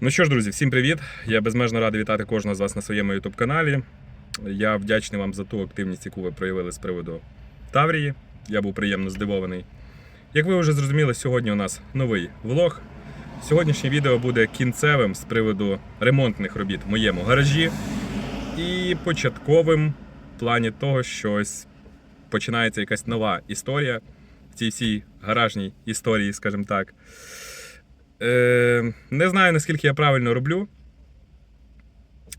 Ну що ж, друзі, всім привіт! Я безмежно радий вітати кожного з вас на своєму youtube каналі. Я вдячний вам за ту активність, яку ви проявили з приводу Таврії. Я був приємно здивований. Як ви вже зрозуміли, сьогодні у нас новий влог. Сьогоднішнє відео буде кінцевим з приводу ремонтних робіт в моєму гаражі і початковим в плані того, що починається якась нова історія в цій всій гаражній історії, скажімо так. Е, не знаю, наскільки я правильно роблю.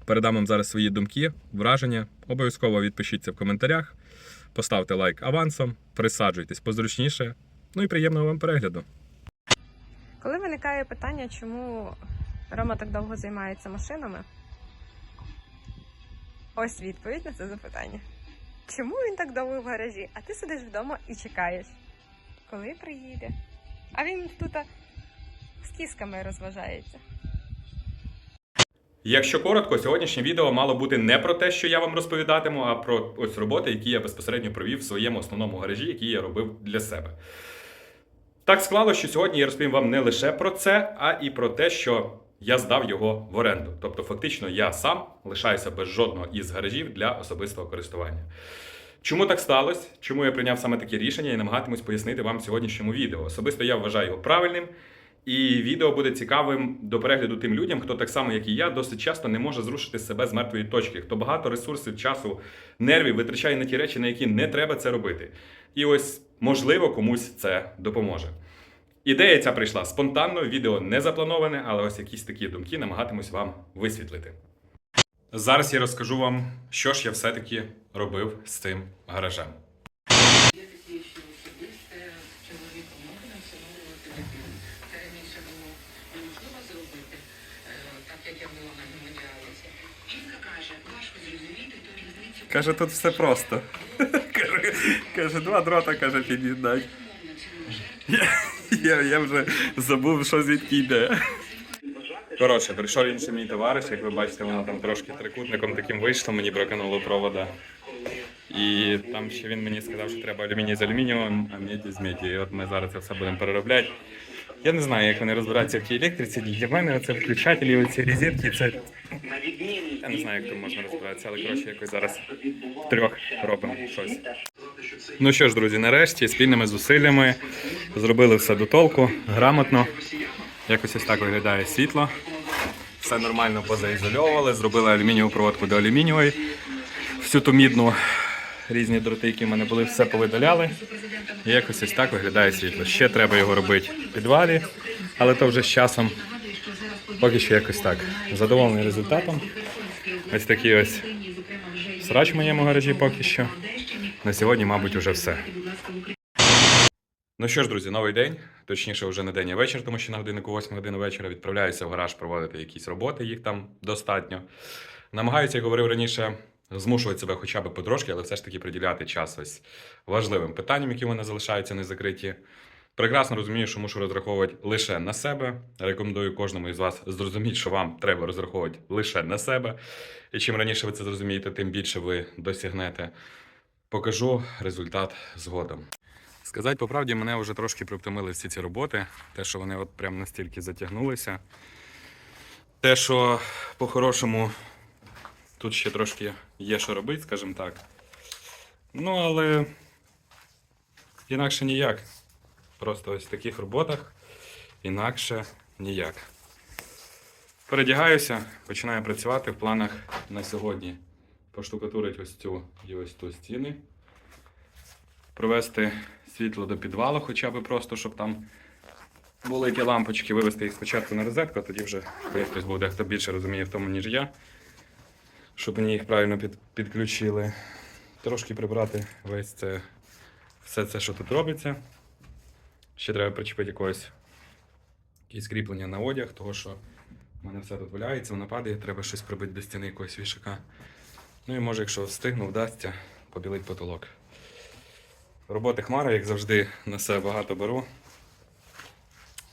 Передам вам зараз свої думки, враження. Обов'язково відпишіться в коментарях, поставте лайк авансом, присаджуйтесь позручніше. Ну і приємного вам перегляду. Коли виникає питання, чому Рома так довго займається машинами? Ось відповідь на це запитання. Чому він так довго в гаражі, а ти сидиш вдома і чекаєш, коли приїде? А він тут з кісками розважається. Якщо коротко, сьогоднішнє відео мало бути не про те, що я вам розповідатиму, а про ось роботи, які я безпосередньо провів в своєму основному гаражі, які я робив для себе. Так склалося, що сьогодні я розповім вам не лише про це, а і про те, що я здав його в оренду. Тобто, фактично, я сам лишаюся без жодного із гаражів для особистого користування. Чому так сталося? Чому я прийняв саме таке рішення і намагатимусь пояснити вам в сьогоднішньому відео. Особисто я вважаю його правильним. І відео буде цікавим до перегляду тим людям, хто так само, як і я, досить часто не може зрушити себе з мертвої точки, хто багато ресурсів, часу, нервів витрачає на ті речі, на які не треба це робити. І ось, можливо, комусь це допоможе. Ідея ця прийшла спонтанно, відео не заплановане, але ось якісь такі думки намагатимусь вам висвітлити. Зараз я розкажу вам, що ж я все-таки робив з цим гаражем. Каже, тут все просто. Каже, каже два дрота, каже, під'єднать. Я, я вже забув, що звідки йде. Коротше, прийшов інший мій товариш, як ви бачите, воно там трошки трикутником таким вийшло, мені прокинуло провода. І там ще він мені сказав, що треба алюміній з алюмінієм, а медь з меді. І от ми зараз це все будемо переробляти. Я не знаю, як вони розбираються в тій електриці. Для мене це включателі, оці розетки, це. Я не знаю, як тут можна розбиратися, але коротше якось зараз втрьох робимо щось. Ну що ж, друзі, нарешті спільними зусиллями зробили все до толку, грамотно. Якось ось так виглядає світло. Все нормально позаізольовували, зробили алюмінієву проводку до алюмінієвої. Всю ту мідну різні дроти, які в мене були, все повидаляли. І якось ось так виглядає світло. Ще треба його робити в підвалі, але то вже з часом. Поки що якось так. Задоволений результатом. Ось такий ось срач в моєму гаражі поки що. На сьогодні, мабуть, уже все. Ну що ж, друзі, новий день. Точніше, вже не день, а вечір, тому що на годиннику 8 години вечора відправляюся в гараж проводити якісь роботи, їх там достатньо. Намагаюся, як говорив раніше, змушувати себе хоча б потрошки, але все ж таки приділяти час ось важливим питанням, які в мене залишаються не закриті. Прекрасно розумію, що мушу розраховувати лише на себе. Рекомендую кожному із вас зрозуміти, що вам треба розраховувати лише на себе. І чим раніше ви це зрозумієте, тим більше ви досягнете. Покажу результат згодом. Сказати по правді, мене вже трошки притомили всі ці роботи. Те, що вони от прям настільки затягнулися. Те, що по-хорошому тут ще трошки є що робити, скажімо так. Ну, але інакше ніяк. Просто ось в таких роботах інакше ніяк. Передягаюся, починаю працювати в планах на сьогодні. Поштукатурить ось цю і ось ту стіни. Провести світло до підвалу, хоча б просто, щоб там були ті лампочки, вивести їх спочатку на розетку, а тоді вже хтось буде, хто більше розуміє в тому, ніж я. Щоб мені їх правильно під, підключили. Трошки прибрати весь це, все це, що тут робиться. Ще треба причепити якогось якісь кріплення на одяг, того що в мене все тут валяється, воно падає, треба щось прибити до стіни якогось вішака. Ну і може, якщо встигну, вдасться, побілить потолок. Роботи хмара, як завжди, на себе багато беру.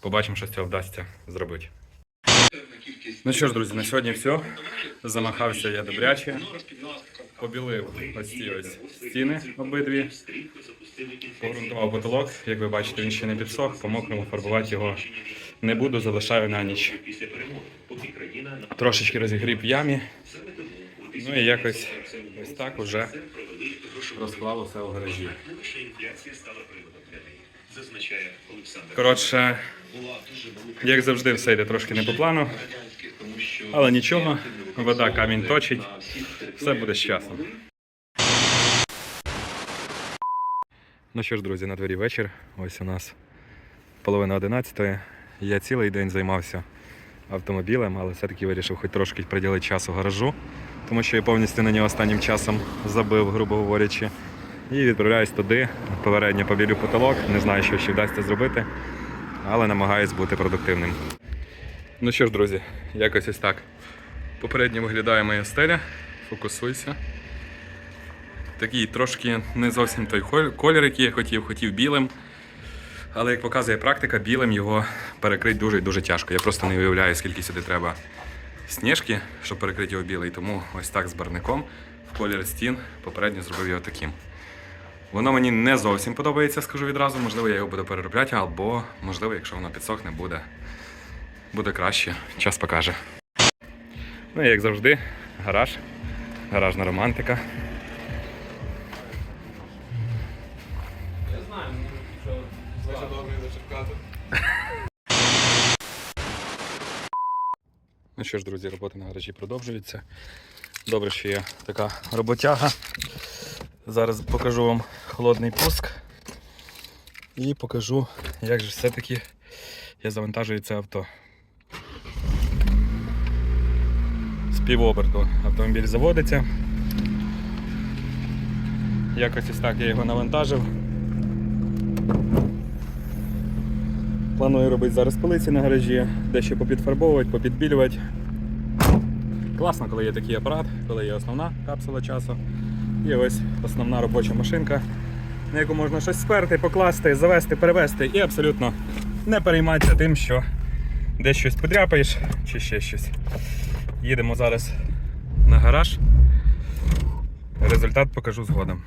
Побачимо, що з цього вдасться зробити. Ну що ж, друзі, на сьогодні все. Замахався я добряче. Побілив ось ці ось стіни обидві. Погрунтував потолок. Як ви бачите, він ще не підсох, по мокрому фарбувати його не буду, залишаю на ніч. Трошечки розігрів в ямі. Ну і якось ось так уже розклав усе в гаражі. Коротше, як завжди, все йде трошки не по плану. Але нічого, вода камінь точить, все буде з часом. Ну що ж, друзі, на дворі вечір. Ось у нас половина одинадцятої. Я цілий день займався автомобілем, але все-таки вирішив хоч трошки приділити часу гаражу, тому що я повністю на нього останнім часом забив, грубо говорячи. І відправляюсь туди, попередньо побілю потолок. Не знаю, що ще вдасться зробити, але намагаюсь бути продуктивним. Ну що ж, друзі, якось ось так. Попередньо виглядає моя стеля. Фокусуйся. Такий трошки не зовсім той колір, який я хотів, хотів білим. Але як показує практика, білим його перекрити дуже і дуже тяжко. Я просто не уявляю, скільки сюди треба сніжки, щоб перекрити його білий. Тому ось так з барником в колір стін попередньо зробив його таким. Воно мені не зовсім подобається, скажу відразу. Можливо, я його буду переробляти, або, можливо, якщо воно підсохне, буде, буде краще. Час покаже. Ну і як завжди, гараж. Гаражна романтика. Ну що ж, друзі, роботи на гаражі продовжуються. Добре, що є така роботяга. Зараз покажу вам холодний пуск. І покажу, як же все-таки я завантажую це авто. З півоберту автомобіль заводиться. Якось ось так я його навантажив. Планую робити зараз полиці на гаражі, дещо попідфарбовувати, попідбілювати. Класно, коли є такий апарат, коли є основна капсула часу. І ось основна робоча машинка, на яку можна щось сперти, покласти, завести, перевести і абсолютно не перейматися тим, що десь щось подряпаєш чи ще щось. Їдемо зараз на гараж. Результат покажу згодом.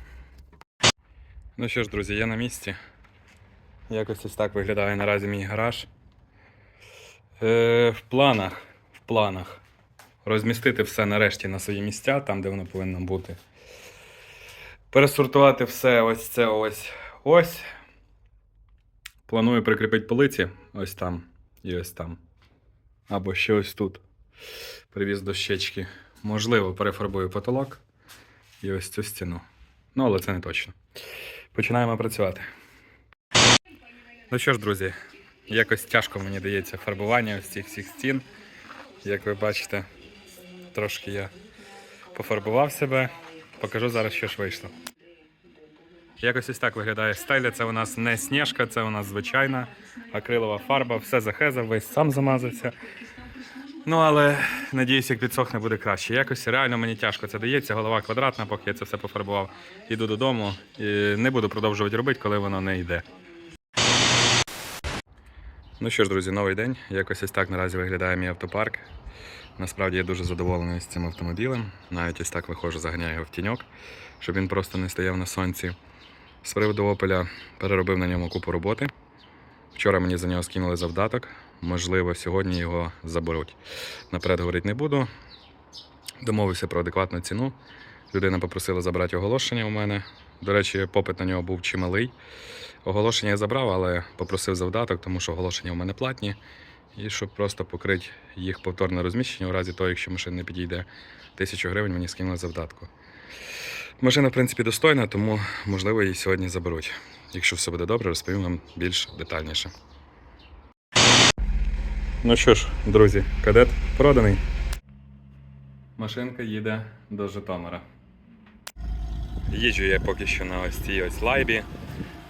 Ну що ж, друзі, я на місці. Якось ось так виглядає наразі мій гараж. Е, в планах, в планах розмістити все нарешті на свої місця, там, де воно повинно бути. Пересортувати все ось це ось ось. Планую прикріпити полиці ось там і ось там. Або ще ось тут. Привіз дощечки. Можливо, перефарбую потолок і ось цю стіну. Ну, але це не точно. Починаємо працювати. Ну що ж, друзі, якось тяжко мені дається фарбування ось цих всіх стін. Як ви бачите, трошки я пофарбував себе. Покажу зараз, що ж вийшло. Якось ось так виглядає стеля. Це у нас не сніжка, це у нас звичайна акрилова фарба, все захезав, весь сам замазався. Ну, але надіюсь, як підсохне, буде краще. Якось реально мені тяжко це дається, голова квадратна, поки я це все пофарбував. Іду додому і не буду продовжувати робити, коли воно не йде. Ну що ж, друзі, новий день. Якось ось так наразі виглядає мій автопарк. Насправді я дуже задоволений з цим автомобілем. Навіть ось так виходжу, заганяю його в тіньок, щоб він просто не стояв на сонці. З приводу Опеля переробив на ньому купу роботи. Вчора мені за нього скинули завдаток. Можливо, сьогодні його заберуть. Наперед говорити не буду. Домовився про адекватну ціну. Людина попросила забрати оголошення у мене. До речі, попит на нього був чималий. Оголошення я забрав, але попросив завдаток, тому що оголошення у мене платні. І щоб просто покрити їх повторне розміщення, у разі того, якщо машина не підійде тисячу гривень, мені скинули завдатку. Машина, в принципі, достойна, тому можливо її сьогодні заберуть. Якщо все буде добре, розповім вам більш детальніше. Ну що ж, друзі, кадет проданий. Машинка їде до Житомира. Їжджу я поки що на ось цій ось лайбі.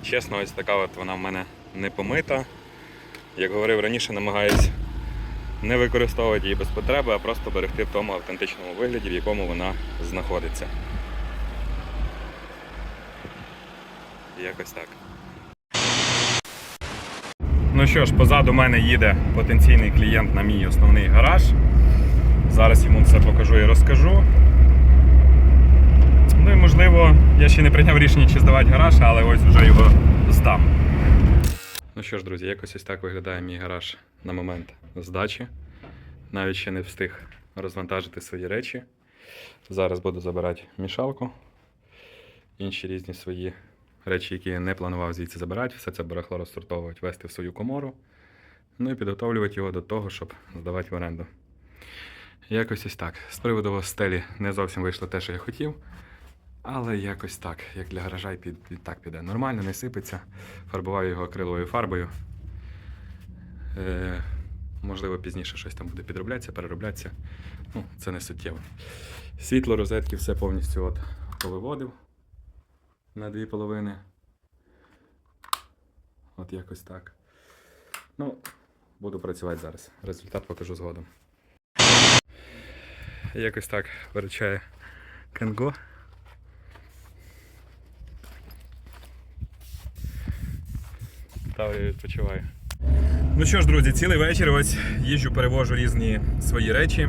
Чесно, ось така от вона в мене не помита. Як говорив раніше, намагаюсь не використовувати її без потреби, а просто берегти в тому автентичному вигляді, в якому вона знаходиться. Якось так. Ну що ж, позаду мене їде потенційний клієнт на мій основний гараж. Зараз йому все покажу і розкажу. Ну і можливо, я ще не прийняв рішення, чи здавати гараж, але ось вже його здам. Ну що ж, друзі, якось ось так виглядає мій гараж на момент здачі. Навіть ще не встиг розвантажити свої речі. Зараз буду забирати мішалку, інші різні свої речі, які я не планував звідси забирати, все це барахло розсортовувати, вести в свою комору. Ну і підготовлювати його до того, щоб здавати в оренду. Якось ось так. З приводу стелі не зовсім вийшло те, що я хотів. Але якось так, як для гаража і під, так піде. Нормально, не сипеться. Фарбував його акриловою фарбою. Е, можливо, пізніше щось там буде підроблятися, перероблятися. Ну, це не суттєво. Світло розетки все повністю от повиводив на дві половини. От якось так. Ну, буду працювати зараз. Результат покажу згодом. Якось так виручає Кенго. Таврія відпочиває. Ну що ж, друзі, цілий вечір ось їжджу, перевожу різні свої речі.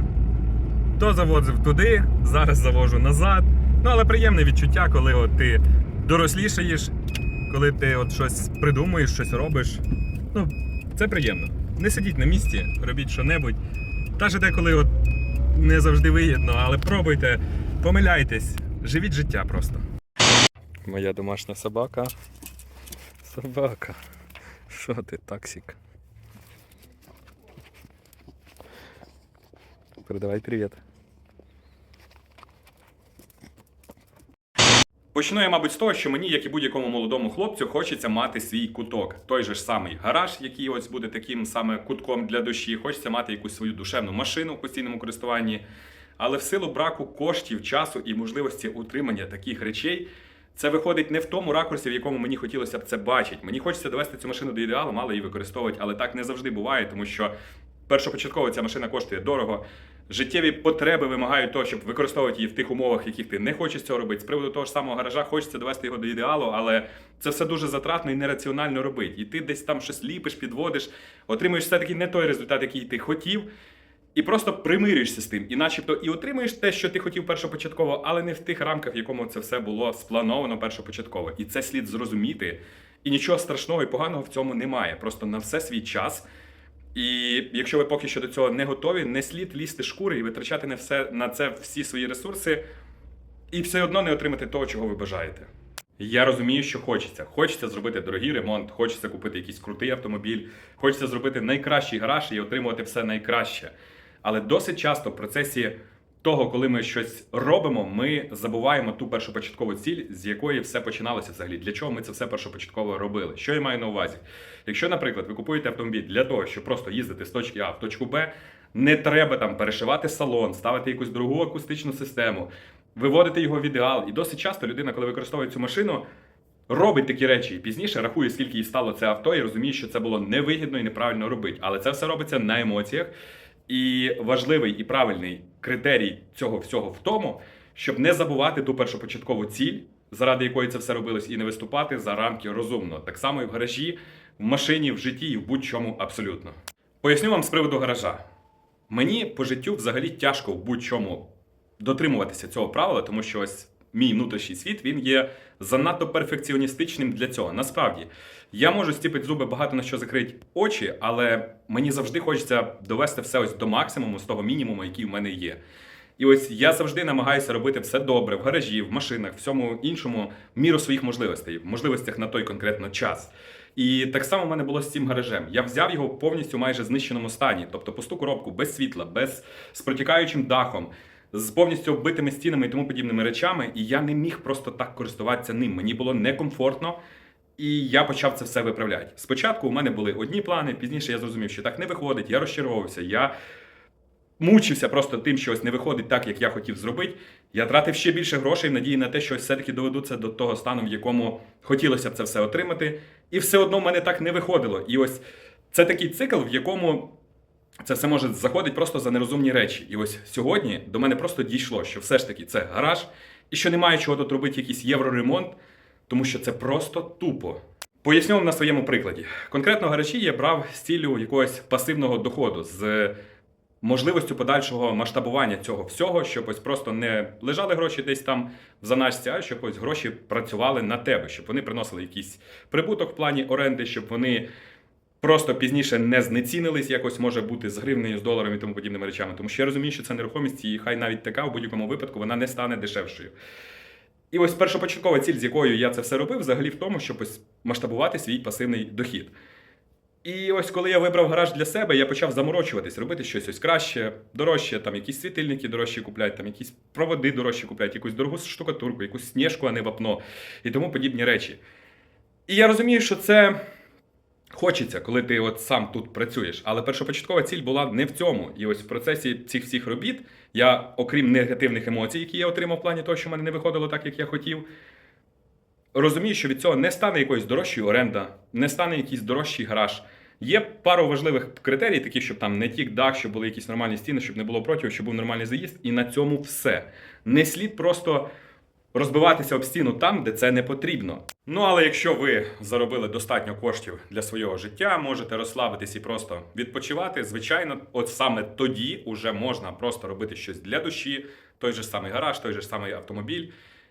То завозив туди, зараз завожу назад. Ну, але приємне відчуття, коли от ти дорослішаєш, коли ти от щось придумуєш, щось робиш. Ну, це приємно. Не сидіть на місці, робіть що-небудь. Та ж деколи от не завжди вигідно, але пробуйте, помиляйтесь, живіть життя просто. Моя домашня собака. Собака. Що ти, таксик? Передавай привіт. Почну я, мабуть, з того, що мені, як і будь-якому молодому хлопцю, хочеться мати свій куток. Той же ж самий гараж, який ось буде таким саме кутком для душі. Хочеться мати якусь свою душевну машину в постійному користуванні. Але в силу браку коштів, часу і можливості утримання таких речей, це виходить не в тому ракурсі, в якому мені хотілося б це бачити. Мені хочеться довести цю машину до ідеалу, мало її використовувати, але так не завжди буває, тому що першопочатково ця машина коштує дорого. Життєві потреби вимагають того, щоб використовувати її в тих умовах, в яких ти не хочеш цього робити. З приводу того ж самого гаража хочеться довести його до ідеалу, але це все дуже затратно і нераціонально робити. І ти десь там щось ліпиш, підводиш, отримуєш все-таки не той результат, який ти хотів. І просто примирюєшся з тим, і начебто і отримуєш те, що ти хотів першопочатково, але не в тих рамках, в якому це все було сплановано першопочатково. І це слід зрозуміти. І нічого страшного і поганого в цьому немає. Просто на все свій час. І якщо ви поки що до цього не готові, не слід лізти шкури і витрачати на все на це всі свої ресурси, і все одно не отримати того, чого ви бажаєте. Я розумію, що хочеться. Хочеться зробити дорогий ремонт, хочеться купити якийсь крутий автомобіль, хочеться зробити найкращий гараж і отримувати все найкраще. Але досить часто в процесі того, коли ми щось робимо, ми забуваємо ту першопочаткову ціль, з якої все починалося взагалі. Для чого ми це все першопочатково робили? Що я маю на увазі? Якщо, наприклад, ви купуєте автомобіль для того, щоб просто їздити з точки А в точку Б, не треба там перешивати салон, ставити якусь другу акустичну систему, виводити його в ідеал. І досить часто людина, коли використовує цю машину, робить такі речі і пізніше рахує, скільки їй стало це авто, і розуміє, що це було невигідно і неправильно робити. Але це все робиться на емоціях. І важливий і правильний критерій цього всього в тому, щоб не забувати ту першопочаткову ціль, заради якої це все робилось, і не виступати за рамки розумно. Так само і в гаражі, в машині, в житті і в будь-чому абсолютно. Поясню вам з приводу гаража. Мені по життю взагалі тяжко в будь-чому дотримуватися цього правила, тому що ось мій внутрішній світ він є занадто перфекціоністичним для цього. Насправді, я можу стіпити зуби багато на що закрити очі, але мені завжди хочеться довести все ось до максимуму з того мінімуму, який в мене є. І ось я завжди намагаюся робити все добре в гаражі, в машинах, всьому іншому в міру своїх можливостей, в можливостях на той конкретно час. І так само в мене було з цим гаражем. Я взяв його в повністю майже знищеному стані, тобто пусту коробку без світла, без з протікаючим дахом, з повністю оббитими стінами і тому подібними речами. І я не міг просто так користуватися ним. Мені було некомфортно. І я почав це все виправляти. Спочатку у мене були одні плани, пізніше я зрозумів, що так не виходить. Я розчаровувався. Я мучився просто тим, що ось не виходить так, як я хотів зробити. Я тратив ще більше грошей в надії на те, що ось все-таки доведу це до того стану, в якому хотілося б це все отримати. І все одно в мене так не виходило. І ось це такий цикл, в якому це все може заходить просто за нерозумні речі. І ось сьогодні до мене просто дійшло, що все ж таки це гараж, і що немає чого тут робити якийсь євроремонт, тому що це просто тупо. Поясню вам на своєму прикладі. Конкретно гаражі я брав з ціллю якогось пасивного доходу, з можливістю подальшого масштабування цього всього, щоб ось просто не лежали гроші десь там в заначці, а щоб ось гроші працювали на тебе, щоб вони приносили якийсь прибуток в плані оренди, щоб вони просто пізніше не знецінились, якось може бути з гривнею, з доларами і тому подібними речами. Тому що я розумію, що це нерухомість, і хай навіть така в будь-якому випадку вона не стане дешевшою. І ось першопочаткова ціль, з якою я це все робив, взагалі в тому, щоб ось масштабувати свій пасивний дохід. І ось коли я вибрав гараж для себе, я почав заморочуватись, робити щось ось краще, дорожче, там якісь світильники дорожчі куплять, там якісь проводи дорожчі куплять, якусь дорогу штукатурку, якусь сніжку, а не вапно і тому подібні речі. І я розумію, що це хочеться, коли ти от сам тут працюєш. Але першопочаткова ціль була не в цьому. І ось в процесі цих всіх робіт я, окрім негативних емоцій, які я отримав в плані того, що в мене не виходило так, як я хотів, розумію, що від цього не стане якоюсь дорожчою оренда, не стане якийсь дорожчий гараж. Є пару важливих критерій, такі, щоб там не тік дах, щоб були якісь нормальні стіни, щоб не було протягу, щоб був нормальний заїзд, і на цьому все. Не слід просто розбиватися об стіну там, де це не потрібно. Ну але якщо ви заробили достатньо коштів для свого життя, можете розслабитись і просто відпочивати. Звичайно, от саме тоді вже можна просто робити щось для душі, той же самий гараж, той же самий автомобіль.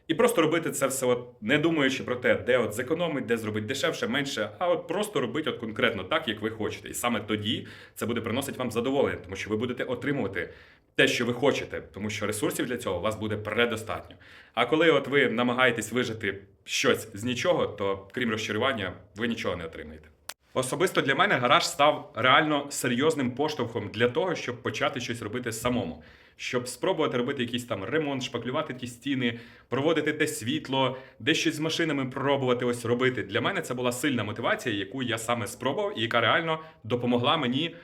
І просто робити це все, от не думаючи про те, де от зекономить, де зробити дешевше, менше, а от просто робити от конкретно так, як ви хочете. І саме тоді це буде приносити вам задоволення, тому що ви будете отримувати те, що ви хочете, тому що ресурсів для цього у вас буде предостатньо. А коли от ви намагаєтесь вижити щось з нічого, то крім розчарування, ви нічого не отримаєте. Особисто для мене гараж став реально серйозним поштовхом для того, щоб почати щось робити самому. Щоб спробувати робити якийсь там ремонт, шпаклювати ті стіни, проводити те світло, де щось з машинами пробувати ось робити. Для мене це була сильна мотивація, яку я саме спробував, і яка реально допомогла мені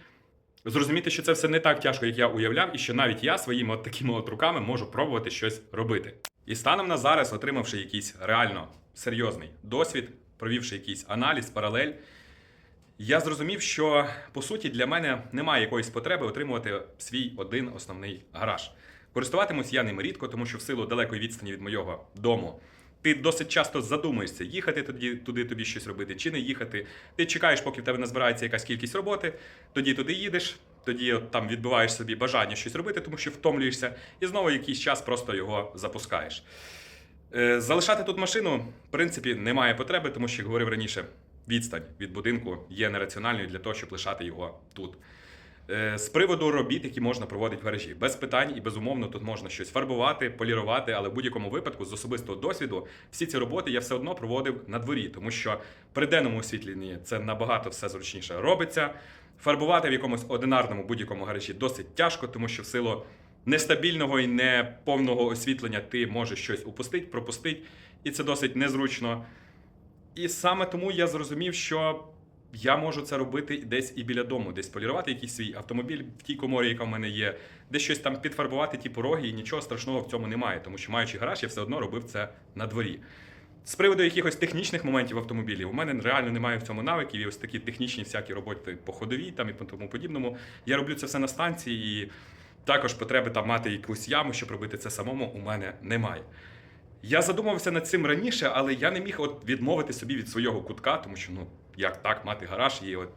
зрозуміти, що це все не так тяжко, як я уявляв, і що навіть я своїми от такими от руками можу пробувати щось робити. І станом на зараз, отримавши якийсь реально серйозний досвід, провівши якийсь аналіз, паралель, я зрозумів, що по суті для мене немає якоїсь потреби отримувати свій один основний гараж. Користуватимусь я ним рідко, тому що в силу далекої відстані від моєго дому. Ти досить часто задумаєшся, їхати тоді туди тобі щось робити чи не їхати. Ти чекаєш, поки в тебе назбирається якась кількість роботи, тоді туди їдеш, тоді от там відбуваєш собі бажання щось робити, тому що втомлюєшся, і знову якийсь час просто його запускаєш. Е, Залишати тут машину, в принципі, немає потреби, тому що, як говорив раніше, відстань від будинку є нераціональною для того, щоб лишати його тут. Е, З приводу робіт, які можна проводити в гаражі, без питань і безумовно тут можна щось фарбувати, полірувати, але в будь-якому випадку з особистого досвіду всі ці роботи я все одно проводив на дворі, тому що при денному освітленні це набагато все зручніше робиться. Фарбувати в якомусь одинарному будь-якому гаражі досить тяжко, тому що в силу нестабільного і неповного освітлення ти можеш щось упустити, пропустити, і це досить незручно. І саме тому я зрозумів, що я можу це робити десь і біля дому, десь полірувати якийсь свій автомобіль в тій коморі, яка в мене є, десь щось там підфарбувати ті пороги, і нічого страшного в цьому немає, тому що маючи гараж, я все одно робив це на дворі. З приводу якихось технічних моментів автомобілів, у мене реально немає в цьому навиків, і ось такі технічні всякі роботи по ходовій там і по тому подібному. Я роблю це все на станції, і також потреби там мати якусь яму, щоб робити це самому, у мене немає. Я задумався над цим раніше, але я не міг от відмовити собі від свого кутка, тому що ну як так мати гараж і от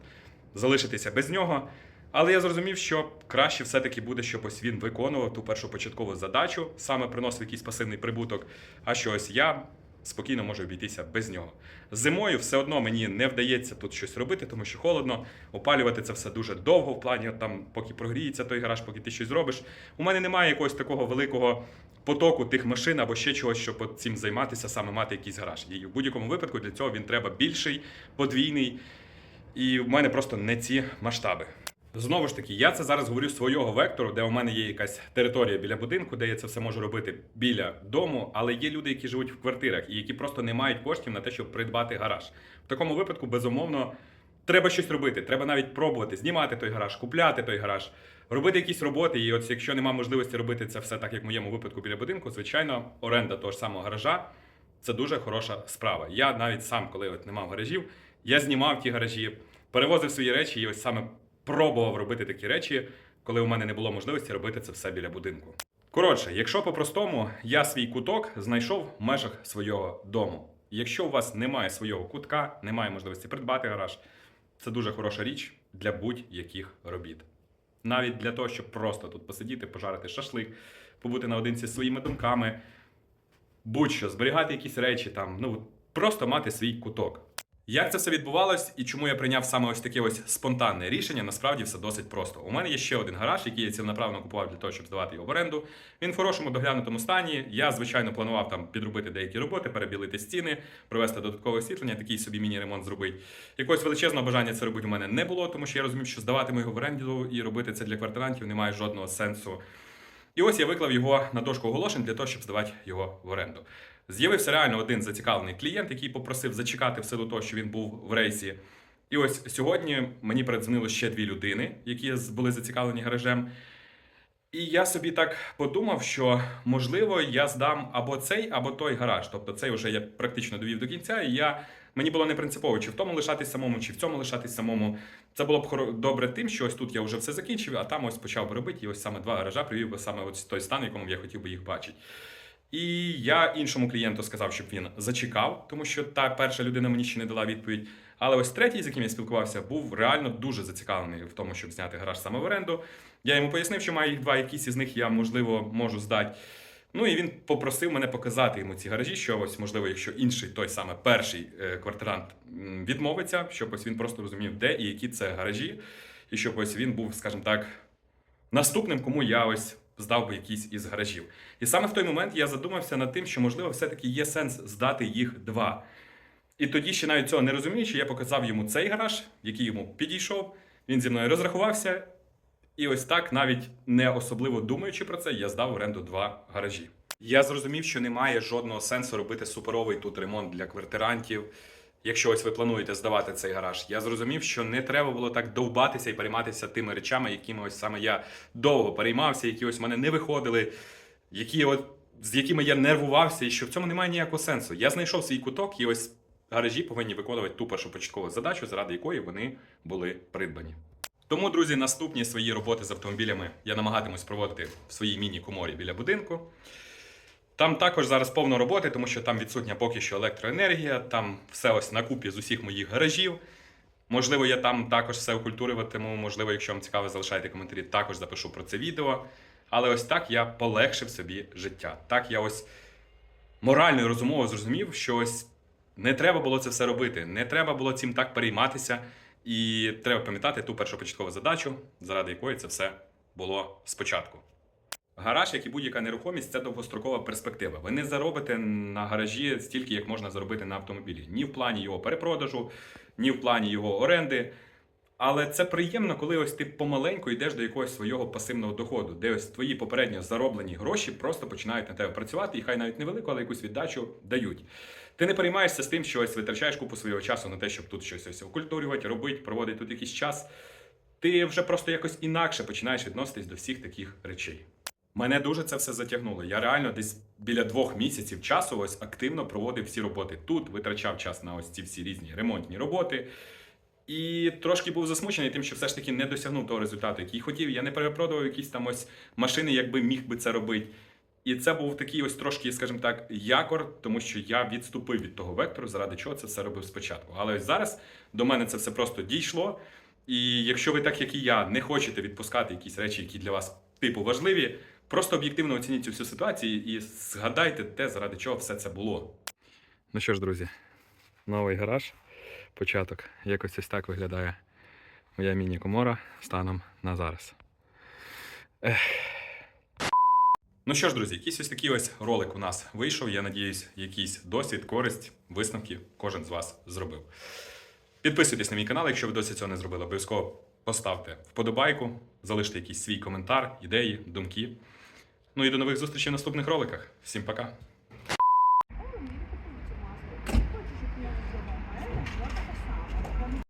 залишитися без нього. Але я зрозумів, що краще все-таки буде, щоб ось він виконував ту першопочаткову задачу, саме приносив якийсь пасивний прибуток. А що ось я спокійно можу обійтися без нього. Зимою все одно мені не вдається тут щось робити, тому що холодно. Опалювати це все дуже довго, в плані там, поки прогріється той гараж, поки ти щось зробиш. У мене немає якогось такого великого потоку тих машин або ще чогось, щоб цим займатися, саме мати якийсь гараж. І в будь-якому випадку для цього він треба більший, подвійний. І в мене просто не ці масштаби. Знову ж таки, я це зараз говорю свого вектору, де у мене є якась територія біля будинку, де я це все можу робити біля дому. Але є люди, які живуть в квартирах і які просто не мають коштів на те, щоб придбати гараж. В такому випадку, безумовно, треба щось робити. Треба навіть пробувати знімати той гараж, купляти той гараж, робити якісь роботи. І от якщо немає можливості робити це все так, як в моєму випадку біля будинку, звичайно, оренда того ж самого гаража це дуже хороша справа. Я навіть сам, коли от не мав гаражів, я знімав ті гаражі, перевозив свої речі і ось саме пробував робити такі речі, коли у мене не було можливості робити це все біля будинку. Коротше, якщо по-простому, я свій куток знайшов в межах свого дому. Якщо у вас немає свого кутка, немає можливості придбати гараж, це дуже хороша річ для будь-яких робіт. Навіть для того, щоб просто тут посидіти, пожарити шашлик, побути наодинці зі своїми думками, будь-що, зберігати якісь речі там, ну просто мати свій куток. Як це все відбувалось і чому я прийняв саме ось таке ось спонтанне рішення, насправді все досить просто. У мене є ще один гараж, який я ціленаправно купував для того, щоб здавати його в оренду. Він в хорошому доглянутому стані. Я, звичайно, планував там підробити деякі роботи, перебілити стіни, провести додаткове освітлення, такий собі міні-ремонт зробити. Якогось величезного бажання це робити у мене не було, тому що я розумів, що здаватиму його в оренду і робити це для квартирантів немає жодного сенсу. І ось я виклав його на дошку оголошень для того, щоб здавати його в оренду. З'явився реально один зацікавлений клієнт, який попросив зачекати в силу того, що він був в рейсі. І ось сьогодні мені передзвонило ще дві людини, які були зацікавлені гаражем. І я собі так подумав, що можливо я здам або цей, або той гараж. Тобто цей вже я практично довів до кінця, і я мені було не принципово, чи в тому лишатись самому, чи в цьому лишатись самому. Це було б добре тим, що ось тут я вже все закінчив, а там ось почав би робити, і ось саме два гаража привів би саме ось той стан, в якому я хотів би їх бачити. І я іншому клієнту сказав, щоб він зачекав, тому що та перша людина мені ще не дала відповідь. Але ось третій, з яким я спілкувався, був реально дуже зацікавлений в тому, щоб зняти гараж саме в оренду. Я йому пояснив, що маю їх два, якісь із них я, можливо, можу здати. Ну і він попросив мене показати йому ці гаражі, що ось, можливо, якщо інший, той саме перший е, квартирант відмовиться, щоб ось він просто розумів, де і які це гаражі, і щоб ось він був, скажімо так, наступним, кому я ось здав би якийсь із гаражів. І саме в той момент я задумався над тим, що можливо все-таки є сенс здати їх два. І тоді, ще навіть цього не розуміючи, я показав йому цей гараж, який йому підійшов. Він зі мною розрахувався. І ось так, навіть не особливо думаючи про це, я здав в оренду два гаражі. Я зрозумів, що немає жодного сенсу робити суперовий тут ремонт для квартирантів. Якщо ось ви плануєте здавати цей гараж, я зрозумів, що не треба було так довбатися і перейматися тими речами, якими ось саме я довго переймався, які ось в мене не виходили, які от з якими я нервувався, і що в цьому немає ніякого сенсу. Я знайшов свій куток, і ось гаражі повинні виконувати ту першопочаткову задачу, заради якої вони були придбані. Тому, друзі, наступні свої роботи з автомобілями я намагатимусь проводити в своїй міні-коморі біля будинку. Там також зараз повно роботи, тому що там відсутня поки що електроенергія, там все ось на купі з усіх моїх гаражів. Можливо, я там також все окультурюватиму. Можливо, якщо вам цікаво, залишайте коментарі, також запишу про це відео. Але ось так я полегшив собі життя. Так я ось морально і розумово зрозумів, що ось не треба було це все робити, не треба було цим так перейматися. І треба пам'ятати ту першопочаткову задачу, заради якої це все було спочатку. Гараж, як і будь-яка нерухомість, це довгострокова перспектива. Ви не заробите на гаражі стільки, як можна заробити на автомобілі. Ні в плані його перепродажу, ні в плані його оренди. Але це приємно, коли ось ти помаленьку йдеш до якогось свого пасивного доходу, де ось твої попередньо зароблені гроші просто починають на тебе працювати, і хай навіть невелику, але якусь віддачу дають. Ти не переймаєшся з тим, що ось витрачаєш купу свого часу на те, щоб тут щось ось окультурювати, робити, проводити тут якийсь час. Ти вже просто якось інакше починаєш відноситись до всіх таких речей. Мене дуже це все затягнуло. Я реально десь біля двох місяців часу ось активно проводив всі роботи тут, витрачав час на ось ці всі різні ремонтні роботи. І трошки був засмучений тим, що все ж таки не досягнув того результату, який хотів. Я не перепродавав якісь там ось машини, якби міг би це робити. І це був такий ось трошки, скажімо так, якор, тому що я відступив від того вектору, заради чого це все робив спочатку. Але ось зараз до мене це все просто дійшло. І якщо ви, так як і я, не хочете відпускати якісь речі, які для вас типу важливі, просто об'єктивно оцініть цю всю ситуацію і згадайте те, заради чого все це було. Ну що ж, друзі, новий гараж, початок. Якось ось так виглядає моя міні-комора станом на зараз. Ех. Ну що ж, друзі, якийсь ось такий ось ролик у нас вийшов. Я надіюсь, якийсь досвід, користь, висновки кожен з вас зробив. Підписуйтесь на мій канал, якщо ви досі цього не зробили. Обов'язково поставте вподобайку, залиште якийсь свій коментар, ідеї, думки. Ну і до нових зустрічей в наступних роликах. Всім пока!